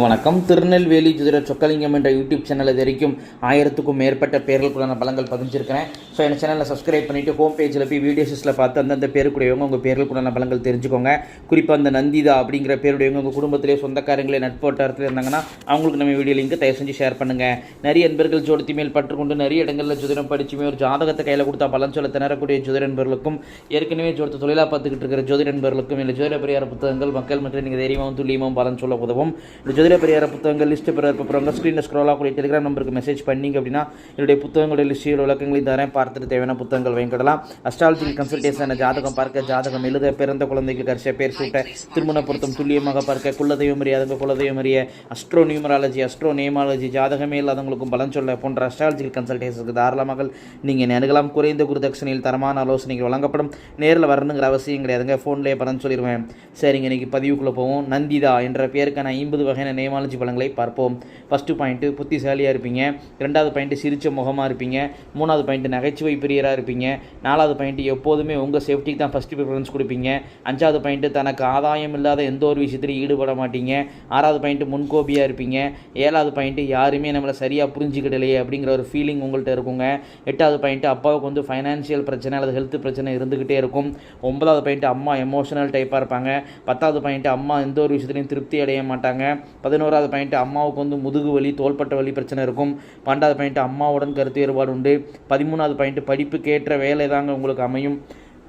வணக்கம். திருநெல்வேலி ஜோதிட சொக்கலிங்கம் என்ற யூடியூப் சேனல் இது வரைக்கும் ஆயிரத்துக்கும் மேற்பட்ட பேர்களுக்குள்ளான பலங்கள் பதிஞ்சிருக்கிறேன். ஸோ இந்த சேனலில் சப்ஸ்கிரைப் பண்ணிவிட்டு ஹோம் பேஜில் போய் வீடியோஸில் பார்த்து அந்தந்த பேருக்குடையவங்க உங்கள் பேர்களுக்குள்ளான பலங்கள் தெரிஞ்சுக்கோங்க. குறிப்பாக அந்த நந்திதா அப்படிங்கிற பேருடையவங்க உங்கள் குடும்பத்திலே சொந்தக்காரங்களே நட்போட்டாரத்தில் இருந்தாங்கன்னா அவங்களுக்கு நம்ம வீடியோ லிங்க் தயவு செஞ்சு ஷேர் பண்ணுங்கள் நிறைய நண்பர்கள் ஜோடித்தி மேல் பற்றுக்கொண்டு நிறைய இடங்களில் ஜோதிடம் படிச்சுமே ஒரு ஜாதகத்தை கையில் கொடுத்தா பலன் சொல்ல திணறக்கூடிய ஜோதிட நண்பர்களுக்கும் ஏற்கனவே ஜோதிட தொழிலாக பார்த்துக்கிட்டு இருக்கிற ஜோதிட நண்பர்களுக்கும் இல்லை ஜோதிட பெரியார் புத்தகங்கள் மக்கள் மற்றும் நீங்கள் தைரியமாகவும் துல்லியமாகவும் பலன் சொல்ல உதவும். இந்த பெரியார புத்தகங்கள் லிஸ்ட்டு பெற போகிறவங்க ஸ்க்ரீனில் ஸ்க்ரோல் ஆகக்கூடிய டெலிகிராம் நம்பருக்கு மெசேஜ் பண்ணிங்க அப்படின்னா என்னுடைய புத்தகங்களுடைய லிஸ்ட்டில் விளக்கங்களையும் தரேன். பார்த்துட்டு தேவையான புத்தகங்கள் வாங்கிக்கலாம் அஸ்ட்ராலஜி கன்சல்டேஷன் ஜாதகம் பார்க்க ஜாதகம் எழுத பிறந்த குழந்தைக்கு கரிச பேர் சூட்ட திருமண பொருத்தம் துல்லியமாக பார்க்க குலதெய்வம் அறியாதவங்க குலதெய்வம் அறிய அஸ்ட்ரோ நியூமராலஜி அஸ்ட்ரோ நேமாலஜி ஜாதகமே இல்லாதவங்களுக்கும் பலன் சொல்ல போன்ற அஸ்ட்ராலஜி கன்சல்டேஷனுக்கு தாராளமாக நீங்கள் நினைக்கலாம் குறைந்த குருதட்சணையில் தரமான ஆலோசனைகள் வழங்கப்படும். நேரில் வரணுங்கிற அவசியம் கிடையாதுங்க. ஃபோன்லேயே பலன் சொல்லிடுவேன் சரிங்க இன்றைக்கி பதிவுக்குள்ளே போவோம். நந்திதா என்ற பேருக்கான ஐம்பது வகையான நேமாலஜி பலன்களை பார்ப்போம். ஃபஸ்ட்டு பாயிண்ட்டு புத்திசாலியாக இருப்பீங்க. ரெண்டாவது பாயிண்ட்டு சிரிச்ச முகமாக இருப்பீங்க. மூணாவது பாயிண்ட்டு நகைச்சுவை பிரியராக இருப்பீங்க. நாலாவது பாயிண்ட்டு எப்போதுமே உங்கள் சேஃப்டிக்கு தான் ஃபஸ்ட்டு ப்ரிஃபரன்ஸ் கொடுப்பீங்க. அஞ்சாவது பாயிண்ட்டு தனக்கு ஆதாயம் இல்லாத எந்த ஒரு விஷயத்திலையும் ஈடுபட மாட்டீங்க. ஆறாவது பாயிண்ட்டு முன்கோபியாக இருப்பீங்க. ஏழாவது பாயிண்ட்டு யாருமே நம்மளை சரியாக புரிஞ்சுக்கிடலையே அப்படிங்கிற ஒரு ஃபீலிங் உங்கள்கிட்ட இருக்குங்க. எட்டாவது பாயிண்ட்டு அப்பாவுக்கு வந்து ஃபைனான்ஷியல் பிரச்சனை அல்லது ஹெல்த் பிரச்சனை இருந்துக்கிட்டே இருக்கும். ஒன்பதாவது பாயிண்ட்டு அம்மா எமோஷனல் டைப்பாக இருப்பாங்க. பத்தாவது பாயிண்ட்டு அம்மா எந்த ஒரு விஷயத்துலையும் திருப்தி அடைய மாட்டாங்க. பதினோராவது பாயிண்ட்டு அம்மாவுக்கு வந்து முதுகு வலி தோள்பட்ட வலி பிரச்சனை இருக்கும். பன்னெண்டாவது பாயிண்ட்டு அம்மாவுடன் கருத்து வேறுபாடு உண்டு. பதிமூணாவது பாயிண்ட்டு படிப்புக்கேற்ற வேலை தாங்க உங்களுக்கு அமையும்.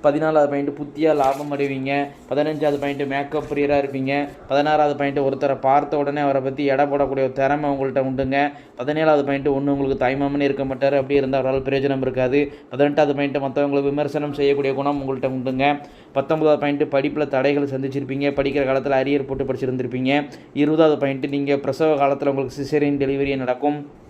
பதினாலாவது பாயிண்ட்டு புத்தியாக லாபம் அடைவீங்க. பதினஞ்சாவது பாயிண்ட்டு மேக்கப் பிரியராக இருப்பீங்க. பதினாறாவது பாயிண்ட்டு ஒருத்தரை பார்த்த உடனே அவரை பற்றி எடை போடக்கூடிய ஒரு திறமை உங்கள்கிட்ட உண்டுங்க. பதினேழாவது பாயிண்ட்டு ஒன்று உங்களுக்கு தாய்மாமனே இருக்க மாட்டார். அப்படி இருந்தால் அவரால் பிரயோஜனம் இருக்காது. பதினெட்டாவது பாயிண்ட்டு மற்றவங்களுக்கு விமர்சனம் செய்யக்கூடிய குணம் உங்கள்கிட்ட உண்டுங்க. பத்தொன்பதாவது பாயிண்ட்டு படிப்பில் தடைகள் சந்திச்சிருப்பீங்க. படிக்கிற காலத்தில் அரியர் போட்டு படிச்சிருந்திருப்பீங்க. இருபதாவது பாயிண்ட்டு நீங்கள் பிரசவ காலத்தில் உங்களுக்கு சிசேரியன் டெலிவரி நடக்கும்.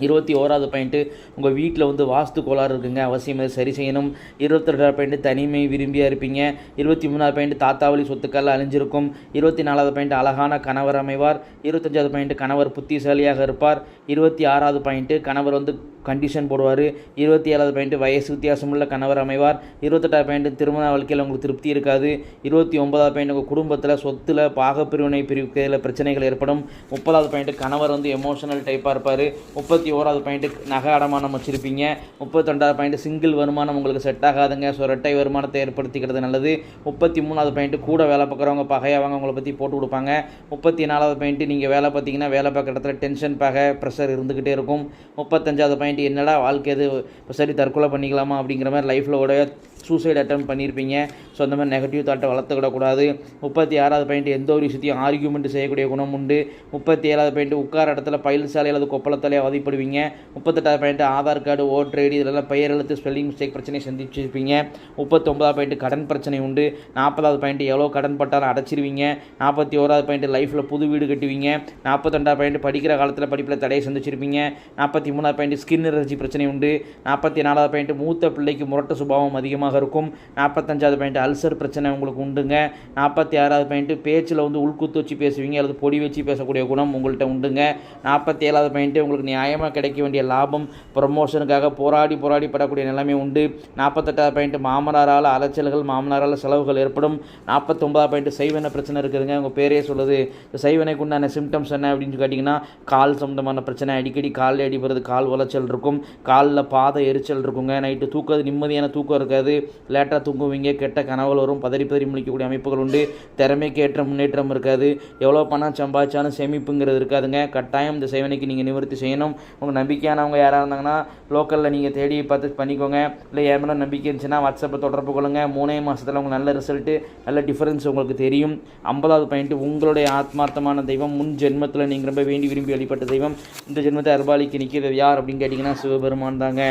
இருபத்தி ஓராவது பாயிண்ட்டு உங்கள் வீட்டில் வந்து வாஸ்து கோளாறு இருக்குங்க அவசியம் அதை சரி செய்யணும். இருபத்தெட்டாவது பாயிண்ட்டு தனிமை விரும்பியாக இருப்பீங்க. இருபத்தி மூணாவது பாயிண்ட்டு தாத்தாவளி சொத்துக்கள் அழிஞ்சிருக்கும். இருபத்தி நாலாவது பாயிண்ட்டு அழகான கணவர் அமைவார். இருபத்தஞ்சாவது பாயிண்ட்டு கணவர் புத்திசாலியாக இருப்பார். இருபத்தி ஆறாவது பாயிண்ட்டு கணவர் வந்து கண்டிஷன் போடுவார். இருபத்தி ஏழாவது பாயிண்ட்டு வயசு வித்தியாசமுள்ள கணவர் அமைவார். இருபத்தெட்டாவது பாயிண்ட்டு திருமண வாழ்க்கையில் உங்களுக்கு திருப்தி இருக்காது. இருபத்தி ஒன்பதாவது பாயிண்ட் உங்கள் குடும்பத்தில் சொத்தில் பாகப்பிரிவினை பிரிவுகளில் பிரச்சனைகள் ஏற்படும். முப்பதாவது பாயிண்ட்டு கணவர் வந்து எமோஷனல் டைப்பாக இருப்பார். முப்பத்தி ஓராவது பாயிண்ட்டு நகை அடமானம் வச்சுருப்பீங்க. முப்பத்தொண்டாவது பாயிண்ட்டு சிங்கிள் வருமானம் உங்களுக்கு செட் ஆகாதுங்க. ஸோ ரெட்டை வருமானத்தை ஏற்படுத்திக்கிறது நல்லது. முப்பத்தி மூணாவது பாயிண்ட்டு கூட வேலை பார்க்குறவங்க பகையாவங்க உங்களை பற்றி போட்டு கொடுப்பாங்க. முப்பத்தி நாலாவது பாயிண்ட்டு நீங்கள் வேலை பார்த்தீங்கன்னா வேலை பார்க்குற இடத்துல டென்ஷன் பகை ப்ரெஷர் இருந்துக்கிட்டே இருக்கும். முப்பத்தஞ்சாவது பாயிண்ட் என்னடா வாழ்க்கை எது? இப்போ சரி தற்கொலை பண்ணிக்கலாமா அப்படிங்கிற மாதிரி லைஃப்பில் உடைய சூசைட் அட்டம் பண்ணியிருப்பீங்க ஸோ அந்த மாதிரி நெகட்டிவ் தாட்டை வளர்த்துக்கிடக்கூடாது முப்பத்தி ஆறாவது பாயிண்ட் எந்த ஒரு விஷயத்தையும் ஆர்கியூமெண்ட் செய்யக்கூடிய குணம் உண்டு. முப்பத்தி ஏழாவது பாயிண்ட் உட்கார இடத்துல பயில் சாலை அல்லது கொப்பளத்தாலே அவதிப்படுவீங்க முப்பத்தெட்டாவது point Aadhaar card voter ID இதெல்லாம் பெயர் எழுத்து ஸ்பெல்லிங் மிஸ்டேக் பிரச்சனை சந்திச்சிருப்பீங்க. முப்பத்தொம்பதாவது பாயிண்ட் கடன் பிரச்சனை உண்டு. நாற்பதாவது பாயிண்ட் எவ்வளோ கடன் பட்டாலும் அடைச்சிருவீங்க. நாற்பத்தி ஓராவது பாயிண்ட் லைஃப்பில் புது வீடு கட்டுவீங்க. நாற்பத்தெண்டாவது பாயிண்ட் படிக்கிற காலத்தில் படிப்பில் தடையை சந்திச்சிருப்பீங்க. நாற்பத்தி மூணாவது பாயிண்ட் ஸ்கின் எலர்ஜி பிரச்சனை உண்டு. நாற்பத்தி நாலாவது பாயிண்ட் மூத்த பிள்ளைக்கு முரட்ட சுபாவம் அதிகமாக இருக்கும். நாற்பத்தஞ்சாவது பாயிண்ட் அல்சர் பிரச்சனை உங்களுக்கு உண்டுங்க. நாற்பத்தி ஆறாவது பாயிண்ட்டு பேச்சில் வந்து உள்குத்து வச்சு பேசுவீங்க. அல்லது பொடி வச்சு பேசக்கூடிய குணம் உங்கள்கிட்ட உண்டுங்க. நாற்பத்தி ஏழாவது பாயிண்ட்டு உங்களுக்கு நியாயமாக கிடைக்க வேண்டிய லாபம் ப்ரமோஷனுக்காக போராடி போராடி படக்கூடிய நிலைமை உண்டு. நாற்பத்தெட்டாவது பாயிண்ட் மாமனாரால் அலைச்சல்கள் மாமனாரால் செலவுகள் ஏற்படும். நாற்பத்தொம்பதாவது பாயிண்ட் செய்வன பிரச்சனை இருக்குதுங்க. உங்கள் பேரே சொல்லுது. இந்த செய்வனைக்கு உண்டான சிம்டம்ஸ் என்ன அப்படின்னு கேட்டிங்கன்னா கால் சம்மந்தமான பிரச்சனை. அடிக்கடி காலில் அடிபடுறது கால் உளைச்சல் இருக்கும். காலில் பாத எரிச்சல் இருக்குங்க. நைட்டு தூக்கிறது நிம்மதியான தூக்கம் இருக்காது. லேட்டாக தூங்குவீங்க. கெட்ட கனவுகள் வரும். பதறி பதறி முழிக்கக்கூடிய அமைப்புகள் உண்டு. திறமைக்கு ஏற்ற முன்னேற்றம் இருக்காது. எவ்வளோ பணம் சம்பாதிச்சாலும் சேமிப்புங்கிறது இருக்காதுங்க. கட்டாயம் இந்த சேவனைக்கு நீங்கள் நிவர்த்தி செய்யணும். உங்கள் நம்பிக்கையானவங்க யாராக இருந்தாங்கன்னா லோக்கலில் நீங்கள் தேடி பார்த்து பண்ணிக்கோங்க. இல்லை என் மேலே நம்பிக்கை இருந்துச்சுன்னா வாட்ஸ்அப்பில் தொடர்பு கொள்ளுங்கள் மூணே மாதத்தில் உங்களுக்கு நல்ல ரிசல்ட்டு நல்ல டிஃபரன்ஸ் உங்களுக்கு தெரியும். ஐம்பதாவது பாயிண்ட்டு உங்களுடைய ஆத்மார்த்தமான தெய்வம் முன் ஜென்மத்தில் நீங்கள் ரொம்ப வேண்டி விரும்பி வழிபட்ட தெய்வம். இந்த ஜென்மத்தை அர்பாலிக்கு நிற்கிறது யார் அப்படின்னு கேட்டிங்கன்னா சிவபெருமான் தாங்க.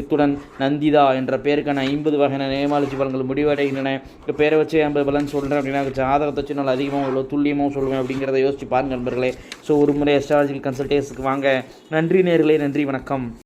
இத்துடன் நந்திதா என்ற பேருக்கான ஐம்பது வகையான நேமாலஜி பலன்கள் முடிவடைகின்றன. இப்போ பேரை வச்சு ஐம்பது பலன் சொல்கிறேன் அப்படின்னா ஜாதகத்தை வச்சு நல்லா அதிகமாக இவ்வளோ துல்லியமாக சொல்லுவேன் அப்படிங்கிறத யோசிச்சு பாருங்கள் நண்பர்களே. ஸோ ஒரு முறை அஸ்ட்ராலஜிக்கல் கன்சல்டேஷனுக்கு வாங்க. நன்றி நேர்களே நன்றி வணக்கம்.